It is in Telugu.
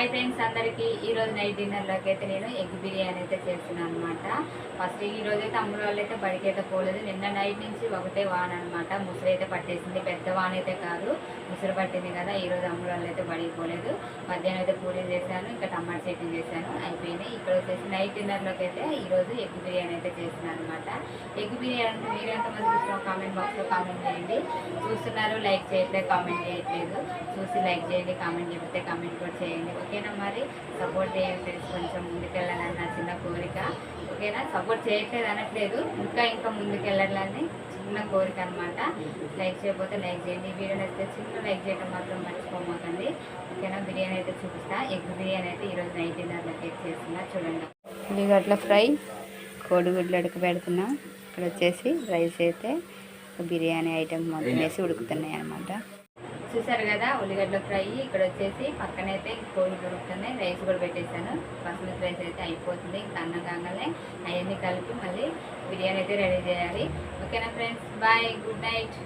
హాయ్ ఫ్రెండ్స్ అందరికీ. ఈ రోజు నైట్ డిన్నర్లోకి అయితే నేను ఎగ్ బిర్యానీ అయితే చేస్తున్నాను అనమాట ఫస్ట్ ఈ అయితే అమ్ముల వాళ్ళు అయితే బడికి అయితే పోలేదు. నిన్న నైట్ నుంచి ఒకటే వాన్ అనమాట ముసురు అయితే పట్టేసింది. పెద్ద వాన్ అయితే కాదు. ముసురు పట్టింది కదా. ఈ రోజు వాళ్ళు అయితే బడికి పోలేదు. మధ్యాహ్నం అయితే పూరీలు చేశాను. ఇంకా టమాటా చట్నీ చేశాను. అయిపోయినాయి. ఇక్కడ వచ్చేసి నైట్ డిన్నర్లోకి అయితే ఈ రోజు ఎగ్ బిర్యానీ అయితే చేస్తున్నాను అనమాట ఎగ్ బిర్యానీ అంటే మీరు ఎంతమంది ఇష్టం? కామెంట్ బాక్స్లో కామెంట్ చేయండి. చూస్తున్నారు లైక్ చేయట్లేదు కామెంట్ చేయట్లేదు. చూసి లైక్ చేయండి కామెంట్ చెప్తే కామెంట్ కూడా చేయండి. ఓకేనా మరి? సపోర్ట్ చేయండి ఫ్రెండ్స్ కొంచెం ముందుకెళ్ళాలని నా చిన్న కోరిక. ఓకేనా? సపోర్ట్ చేయట్లేదు అనట్లేదు. ఇంకా ఇంకా ముందుకెళ్ళాలని చిన్న కోరిక అనమాట లైక్ చేయకపోతే లైక్ చేయండి. ఈ వీడియో నచ్చితే చిన్న లైక్ చేయడం మాత్రం మర్చిపోమాకండి. ఓకేనా? బిర్యానీ అయితే చూపిస్తా. ఎగ్ బిర్యానీ అయితే ఈరోజు నైట్ డిన్నర్లోకి చేస్తున్నా. చూడండి. ఉల్లిగడ్డల ఫ్రై. కోడిగుడ్లు ఉడకబెడుతున్నా ఇక్కడ వచ్చేసి రైస్ అయితే బిర్యానీ ఐటమ్ మొత్తం వేసి ఉడుకుతున్నాయి అనమాట చూసారు కదా ఉల్లిగడ్డ ఫ్రై. ఇక్కడ వచ్చేసి పక్కనైతే కోడి దొరుకుతుంది. రైస్ కూడా పెట్టేశాను. బస్మతి రైస్ అయితే అయిపోతుంది. ఇంకా అన్నం కాగానే అవన్నీ కలిపి మళ్ళీ బిర్యానీ అయితే రెడీ చేయాలి. ఓకేనా ఫ్రెండ్స్? బాయ్. Good night.